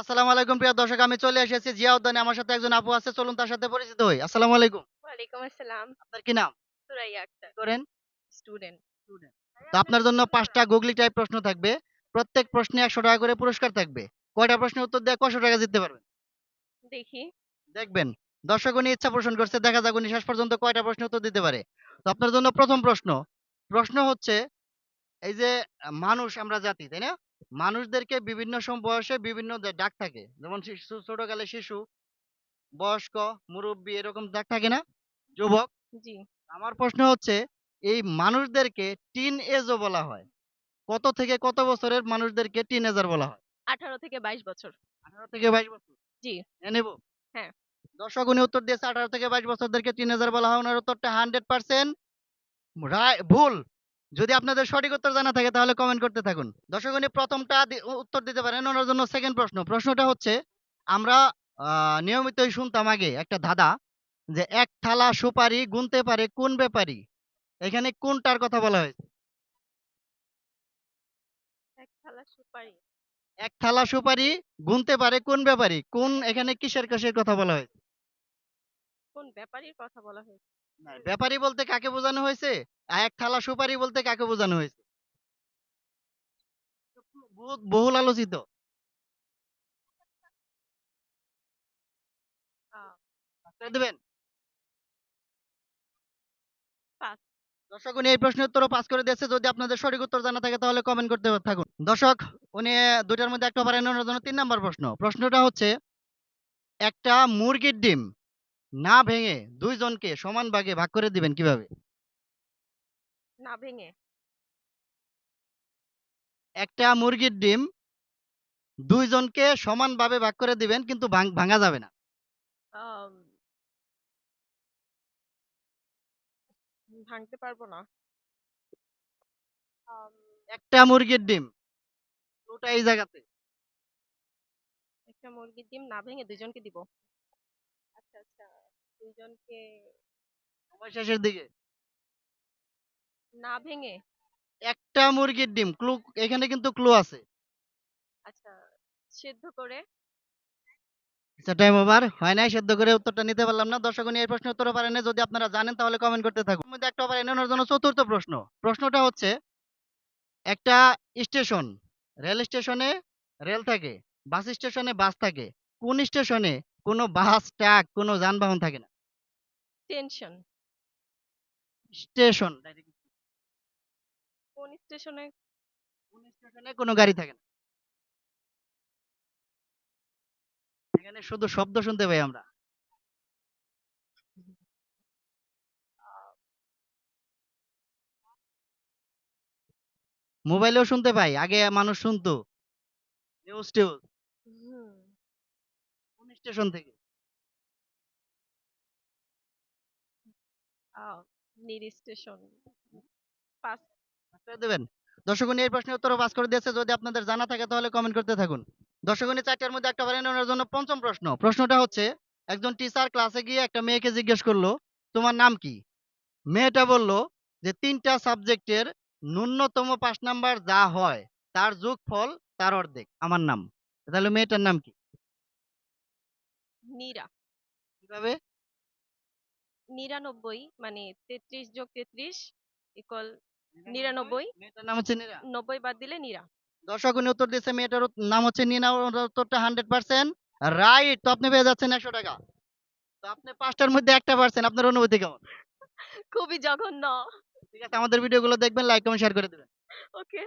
আসসালামু আলাইকুম প্রিয় দর্শক আমি চলে এসেছি জিয়া উদ্যানে আমার সাথে একজন আপু আছে চলুন তার সাথে পরিচিত হই। আসসালামু আলাইকুম। ওয়ালাইকুম আসসালাম। আপনার কি নাম? সুরাইয়া আক্তার। করেন? স্টুডেন্ট। তো আপনার জন্য পাঁচটা গুগলি টাইপ প্রশ্ন থাকবে। প্রত্যেক প্রশ্নে একশো টাকা করে পুরস্কার থাকবে। কয়টা প্রশ্নের উত্তর দিয়ে কয়শো টাকা জিততে পারবেন? দেখি। দেখবেন। দর্শক উনি ইচ্ছা পোষণ করছে দেখা যাক উনি শেষ পর্যন্ত কয়টা প্রশ্ন উত্তর দিতে পারে। তো আপনার জন্য প্রথম প্রশ্ন। প্রশ্ন হচ্ছে এই যে মানুষ আমরা জাতি তাই না? মানুষদেরকে বিভিন্ন বয়সে বিভিন্ন ডাক থাকে। যেমন শিশু ছোটকালে শিশু বয়স্ক মুরব্বী এরকম ডাক থাকে না? যুবক? জি। আমার প্রশ্ন হচ্ছে এই মানুষদেরকে টিন এজও বলা হয়। কত থেকে কত বছরের মানুষদেরকে টিন এজার বলা হয়? আঠারো থেকে বাইশ বছর। আঠারো থেকে বাইশ বছর? জি। নেব। হ্যাঁ। দর্শক উনি উত্তর দিয়েছে আঠারো থেকে বাইশ বছরদেরকে তিন হাজার বলা হয়। ওনার উত্তরটা হান্ড্রেড পার্সেন্ট ভুল। যদি আপনাদের সঠিক উত্তর জানা থাকে তাহলে কমেন্ট করতে থাকুন। দর্শক প্রথমটা উত্তর দিতে পারেন ওনার জন্য সেকেন্ড প্রশ্ন। প্রশ্নটা হচ্ছে আমরা নিয়মিতই শুনতাম আগে একটা ধাঁধা যে এক থালা সুপারি গুনতে পারে কোন ব্যাপারী? এখানে কোনটার কথা বলা হয়েছে এক থালা সুপারি। এক থালা সুপারি গুনতে পারে কোন ব্যাপারী? কোন এখানে কিসের কিসের কথা বলা হয়েছে কোন ব্যাপারীর কথা বলা হয়েছে ব্যাপারী বলতে কাকে বোঝানো হয়েছে? এক থালা সুপারি বলতে কাকে বোঝানো হয়েছে? বহুল আলোচিত। দেবেন? দর্শক উনি এই প্রশ্নের উত্তরও পাস করে দিয়েছে। যদি আপনাদের সঠিক উত্তর জানা থাকে তাহলে কমেন্ট করতে থাকুন। দর্শক উনি দুইটার মধ্যে একটা পারেন জন্য তিন নাম্বার প্রশ্ন। প্রশ্নটা হচ্ছে একটা মুরগির ডিম না ভেঙে দুইজনকে সমান ভাগে ভাগ করে দিবেন কীভাবে? না ভেঙে। একটা মুরগির ডিম দুইজনকে সমানভাবে ভাগ করে দিবেন কিন্তু ভাঙা যাবে না। ভাঙতে পারব না। একটা মুরগির ডিম ওটা এই জায়গাতে। একটা মুরগির ডিম না ভেঙে দুজনকে দিব। আচ্ছা আচ্ছা। দুজনকে সময় শেষের দিকে? না ভেঙে? একটা মুরগির ডিম ক্লু এখানে কিন্তু ক্লু আছে। আচ্ছা সেদ্ধ করে? আচ্ছা টাইম ওভার হয় নাই সেদ্ধ করে উত্তরটা নিতে পারলাম না। দর্শক এই উত্তর পারেন যদি আপনারা জানেন তাহলে কমেন্ট করতে থাকুন। মধ্যে একটা ওনার জন্য চতুর্থ প্রশ্ন। প্রশ্নটা হচ্ছে একটা স্টেশন রেল স্টেশনে রেল থাকে বাস স্টেশনে বাস থাকে কোন স্টেশনে কোনো বাস ট্রাক কোনো যানবাহন থাকে না। টেনশন স্টেশন কোন স্টেশনে? কোন স্টেশনে কোনো গাড়ি থাকে না। এখানে শুধু শব্দ শুনতে পাই আমরা। মোবাইলেও শুনতে পাই আগে মানুষ শুনতো। নিউজ টিউজ স্টেশন থেকে। আহ, নির স্টেশন। পাস দেবেন। দর্শক এই প্রশ্নের উত্তর পাস করে দিয়েছে। যদি আপনাদের জানা থাকে তাহলে কমেন্ট করতে থাকুন। চারটার মধ্যে একটা পারেন ওনার জন্য পঞ্চম প্রশ্ন। প্রশ্নটা হচ্ছে একজন টিচার ক্লাসে গিয়ে একটা মেয়েকে জিজ্ঞেস করল তোমার নাম কি? মেয়েটা বলল যে তিনটা সাবজেক্টের ন্যূনতম পাঁচ নাম্বার যা হয় তার যোগফল তার অর্ধেক। আমার নাম। তাহলে মেয়েটার নাম কি? নীরা। কীভাবে? নিরানব্বই মানে তেত্রিশ যোগ তেত্রিশ ইকুয়াল নিরানব্বই? মেয়েটার নাম হচ্ছে নীরা। নব্বই বাদ দিলে নীরা। দর্শক উনি উত্তর দিয়েছে মেয়েটার নাম হচ্ছে নিনা উত্তরটা হান্ড্রেড পার্সেন্ট রাইট তো আপনি পেয়ে যাচ্ছেন একশো টাকা। তো আপনি পাঁচটার মধ্যে একটা পার্সেন্ট আপনার অনুভূতি কেমন? খুবই জঘন্য। ঠিক আছে আমাদের ভিডিওগুলো দেখবেন লাইক কমেন্ট শেয়ার করে দেবেন। ওকে